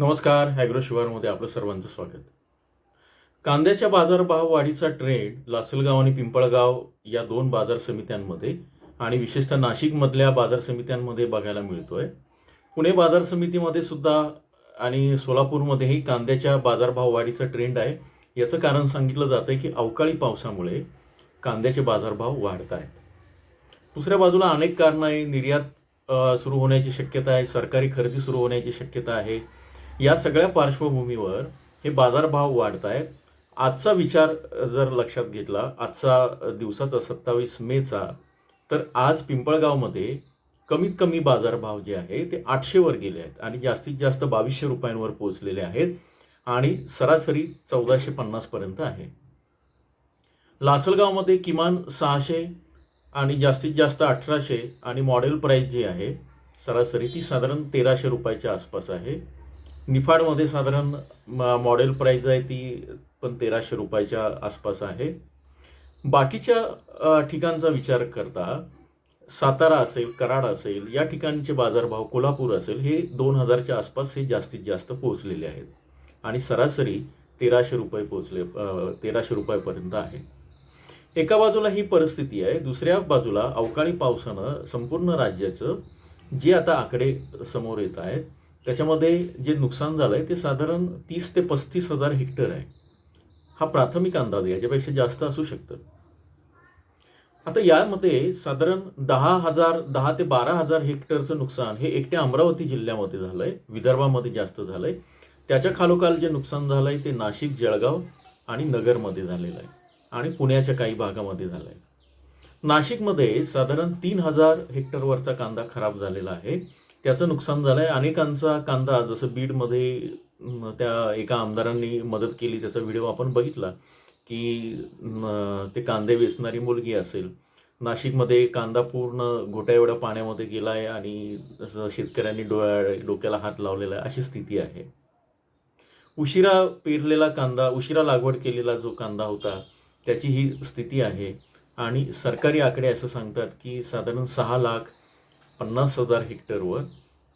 नमस्कार हॅग्रो शिवारमध्ये आपलं सर्वांचं स्वागत. कांद्याच्या बाजारभाव वाढीचा ट्रेंड लासलगाव आणि पिंपळगाव या दोन बाजार समित्यांमध्ये आणि विशेषतः नाशिकमधल्या बाजार समित्यांमध्ये बघायला मिळतोय. पुणे बाजार समितीमध्ये सुद्धा आणि सोलापूरमध्येही कांद्याच्या बाजारभाव वाढीचा ट्रेंड आहे. याचं कारण सांगितलं जातं की अवकाळी पावसामुळे कांद्याचे बाजारभाव वाढत आहेत. दुसऱ्या बाजूला अनेक कारणं आहे निर्यात सुरू होण्याची शक्यता आहे. सरकारी खरेदी सुरू होण्याची शक्यता आहे. या सगळ्या पार्श्वभूमीवर हे बाजारभाव वाढत आहेत आजचा विचार जर लक्षात घेतला आजचा दिवसाचा सत्तावीस मेचा तर आज पिंपळगावमध्ये कमीत कमी बाजारभाव जे आहे ते आठशेवर गेले आहेत आणि जास्तीत जास्त बावीसशे रुपयांवर पोहोचलेले आहेत आणि सरासरी चौदाशे पन्नासपर्यंत आहे. लासलगावमध्ये किमान सहाशे आणि जास्तीत जास्त अठराशे आणि मॉडेल प्राईस जी आहे सरासरी ती साधारण तेराशे रुपयाच्या आसपास आहे. निफाडमध्ये साधारण म- मॉडेल प्राईज आहे ती पण तेराशे रुपयाच्या आसपास आहे. बाकीच्या ठिकाणचा विचार करता सातारा असेल कराड असेल या ठिकाणचे बाजारभाव कोल्हापूर असेल हे दोन हजारच्या आसपास हे जास्तीत जास्त पोहोचलेले आहेत. आणि सरासरी तेराशे रुपये पोचले तेराशे रुपयापर्यंत आहे. एका बाजूला ही परिस्थिती आहे दुसऱ्या बाजूला अवकाळी पावसानं संपूर्ण राज्याचं जे आता आकडे समोर येत आहेत त्याच्यामध्ये जे नुकसान झालं आहे ते साधारण तीस ते पस्तीस हजार हेक्टर आहे. हा प्राथमिक अंदाज आहे याच्यापेक्षा जास्त असू शकतं. आता यामध्ये साधारण दहा हजार दहा ते बारा हजार हेक्टरचं नुकसान हे एकट्या अमरावती जिल्ह्यामध्ये झालं आहे विदर्भामध्ये जास्त झालं आहे त्याच्या खालोखाल जे नुकसान झालं आहे ते नाशिक जळगाव आणि नगरमध्ये झालेलं आहे आणि पुण्याच्या काही भागामध्ये झालं आहे नाशिकमध्ये साधारण तीन हजार हेक्टरवरचा कांदा खराब झालेला आहे. त्याचं नुकसान झालं आहे अनेकांचा कांदा जसं बीडमध्ये त्या एका आमदारांनी मदत केली त्याचा व्हिडिओ आपण बघितला की ते कांदे वेचणारी मुलगी असेल. नाशिकमध्ये कांदा पूर्ण घोट्या एवढ्या पाण्यामध्ये गेला आहे आणि जसं शेतकऱ्यांनी डोळ्या डोक्याला हात लावलेला आहे अशी स्थिती आहे. उशिरा पेरलेला कांदा उशिरा लागवड केलेला जो कांदा होता त्याची ही स्थिती आहे. आणि सरकारी आकडे असं सांगतात की साधारण सहा लाख पन्नास हजार हेक्टरवर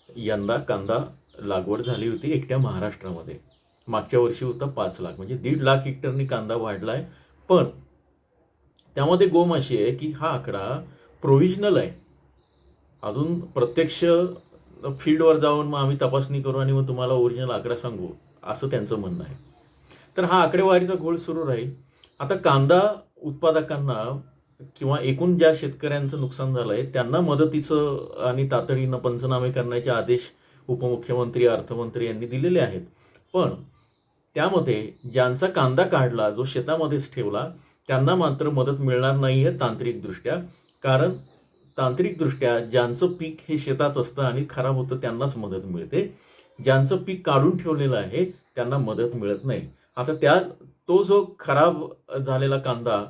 यंदा कांदा लागवड झाली होती एकट्या महाराष्ट्रामध्ये. मागच्या वर्षी होता पाच लाख म्हणजे दीड लाख हेक्टरनी कांदा वाढला आहे पण त्यामध्ये गोम अशी आहे की हा आकडा प्रोव्हिजनल आहे. अजून प्रत्यक्ष फील्डवर जाऊन मग आम्ही तपासणी करू आणि मग तुम्हाला ओरिजिनल आकडा सांगू असं त्यांचं म्हणणं आहे. तर हा आकडेवारीचा घोळ सुरू राहील. आता कांदा उत्पादकांना किंवा एकूण ज्या शेतकऱ्यांचं नुकसान झालं आहे त्यांना मदतीचं आणि तातडीनं पंचनामे करण्याचे आदेश उपमुख्यमंत्री अर्थमंत्री यांनी दिलेले आहेत. पण त्यामध्ये ज्यांचा कांदा काढला जो शेतामध्येच ठेवला त्यांना मात्र मदत मिळणार नाही आहे तांत्रिकदृष्ट्या. कारण तांत्रिकदृष्ट्या ज्यांचं पीक हे शेतात असतं आणि खराब होतं त्यांनाच मदत मिळते. ज्यांचं पीक काढून ठेवलेलं आहे त्यांना मदत मिळत नाही. आता त्या तो जो खराब झालेला कांदा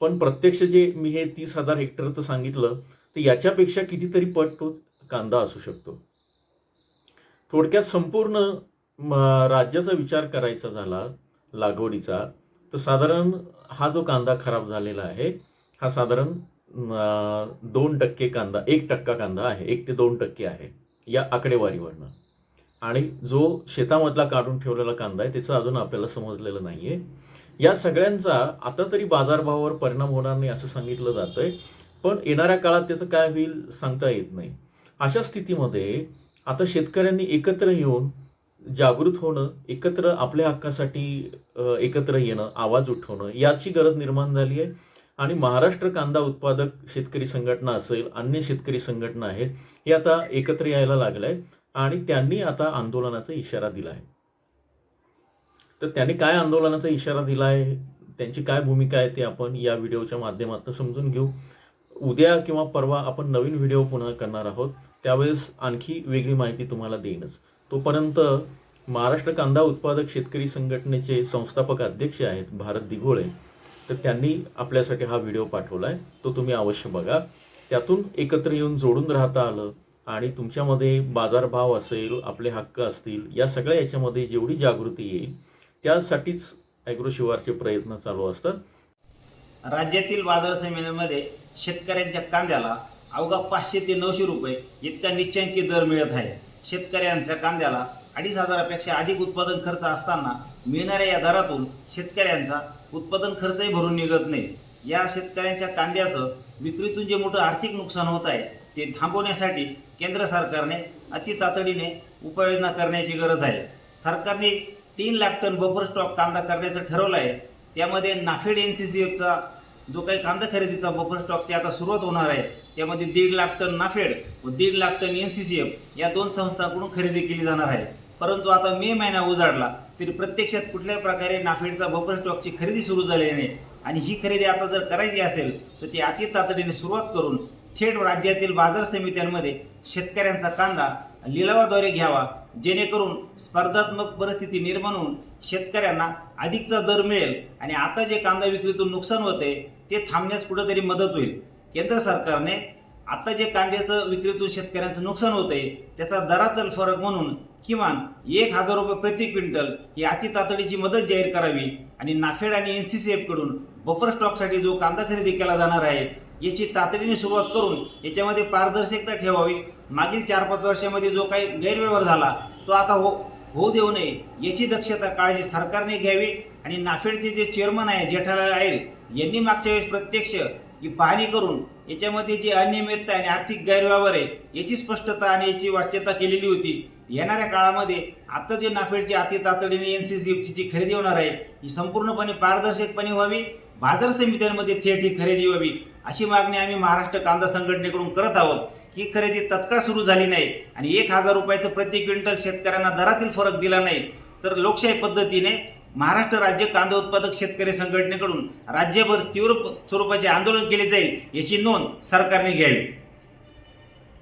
पण प्रत्यक्ष जे मी हे तीस हजार हेक्टरचं सांगितलं तर याच्यापेक्षा कितीतरी पट तो कांदा असू शकतो. थोडक्यात संपूर्ण राज्याचा विचार करायचा झाला लागवडीचा तर साधारण हा जो कांदा खराब झालेला आहे हा साधारण दोन टक्के कांदा एक टक्का कांदा आहे एक ते दोन टक्के आहे या आकडेवारीवरनं. आणि जो शेतामधला काढून ठेवलेला कांदा आहे त्याचं अजून आपल्याला समजलेलं नाही आहे या सगळ्यांचा आता तरी बाजारभावावर परिणाम होणार नाही असं सांगितलं जातंय. पण येणाऱ्या काळात त्याचं काय होईल सांगता येत नाही. अशा स्थितीमध्ये आता शेतकऱ्यांनी एकत्र येऊन जागृत होणं एकत्र आपल्या हक्कासाठी एकत्र येणं आवाज उठवणं याची गरज निर्माण झाली आहे. आणि महाराष्ट्र कांदा उत्पादक शेतकरी संघटना असेल अन्य शेतकरी संघटना आहेत हे आता एकत्र यायला लागलं आहे आणि त्यांनी आता आंदोलनाचा इशारा दिला आहे तर त्यांनी काय आंदोलनाचा इशारा दिला आहे त्यांची काय भूमिका आहे ते आपण या व्हिडिओच्या माध्यमातून समजून घेऊ. उद्या किंवा परवा आपण नवीन व्हिडिओ पुन्हा करणार आहोत. त्यावेळेस आणखी वेगळी माहिती तुम्हाला देईनच. तोपर्यंत महाराष्ट्र कांदा उत्पादक शेतकरी संघटनेचे संस्थापक अध्यक्ष आहेत भारत दिघोळे. तर त्यांनी आपल्यासाठी हा व्हिडिओ पाठवला आहे तो तुम्ही अवश्य बघा. त्यातून एकत्र येऊन जोडून राहता आलं आणि तुमच्यामध्ये बाजारभाव असेल आपले हक्क असतील या सगळ्या याच्यामध्ये जेवढी जागृती येईल त्यासाठीच ॲग्रोशिवारचे प्रयत्न चालू असतात. राज्यातील बाजार समित्यांमध्ये शेतकऱ्यांच्या कांद्याला अवघा पाचशे ते नऊशे रुपये इतका निश्चयांकी दर मिळत आहे. शेतकऱ्यांच्या कांद्याला अडीच हजारापेक्षा अधिक उत्पादन खर्च असताना मिळणाऱ्या या दरातून शेतकऱ्यांचा उत्पादन खर्चही भरून निघत नाही. या शेतकऱ्यांच्या कांद्याचं विक्रीतून जे मोठं आर्थिक नुकसान होत आहे ते थांबवण्यासाठी केंद्र सरकारने अति तातडीने उपाययोजना करण्याची गरज आहे. सरकारने तीन लाख टन बफर स्टॉक कांदा करण्याचं ठरवलं आहे त्यामध्ये नाफेड एन सी सी एफचा जो काही कांदा खरेदीचा बफर स्टॉकची आता सुरुवात होणार आहे त्यामध्ये दीड लाख टन नाफेड व दीड lakh tonne N C C F या दोन संस्थांकडून खरेदी केली जाणार आहे. परंतु आता मे महिना उजाडला तरी प्रत्यक्षात कुठल्याही प्रकारे नाफेडचा बफर स्टॉकची खरेदी सुरू झाली नाही. आणि ही खरेदी आता जर करायची असेल तर ती अति तातडीने सुरुवात करून थेट राज्यातील बाजार समित्यांमध्ये शेतकऱ्यांचा कांदा लिलावाद्वारे घ्यावा जेणेकरून स्पर्धात्मक परिस्थिती निर्माण होऊन शेतकऱ्यांना अधिकचा दर मिळेल आणि आता जे कांदा विक्रीतून नुकसान होते ते थांबण्यास कुठेतरी मदत होईल. केंद्र सरकारने आता जे कांद्याचं विक्रीतून शेतकऱ्यांचं नुकसान होतंय त्याचा दरातील फरक म्हणून किमान एक हजार रुपये प्रति क्विंटल ही अति तातडीची मदत जाहीर करावी आणि नाफेड आणि एन सी सी एफकडून बफर स्टॉकसाठी जो कांदा खरेदी केला जाणार आहे याची तातडीने सुरुवात करून याच्यामध्ये पारदर्शकता ठेवावी. मागील चार पाच वर्षामध्ये जो काही गैरव्यवहार झाला तो आता हो होऊ देऊ नये याची दक्षता काळजी सरकारने घ्यावी आणि नाफेडचे जे चेअरमन आहे जेठालाल आयर यांनी मागच्या वेळेस प्रत्यक्ष ही पाहणी करून याच्यामध्ये जी अनियमितता आणि आर्थिक गैरव्यवहार आहे याची स्पष्टता आणि याची वाच्यता केलेली होती. येणाऱ्या काळामध्ये आता जे नाफेडची अति तातडीने एन सी सी जी खरेदी होणार आहे ही संपूर्णपणे पारदर्शकपणे व्हावी बाजार समित्यांमध्ये थेट ही खरेदी व्हावी अशी मागणी आम्ही महाराष्ट्र कांदा संघटनेकडून करत आहोत. ही खरेदी तत्काळ सुरू झाली नाही आणि एक हजार रुपयाचं प्रति क्विंटल शेतकऱ्यांना दरातील फरक दिला नाही. तर लोकशाही पद्धतीने महाराष्ट्र राज्य कांदा उत्पादक शेतकरी संघटनेकडून राज्यभर तीव्र स्वरूपाचे आंदोलन केले जाईल याची नोंद सरकारने घ्यावी.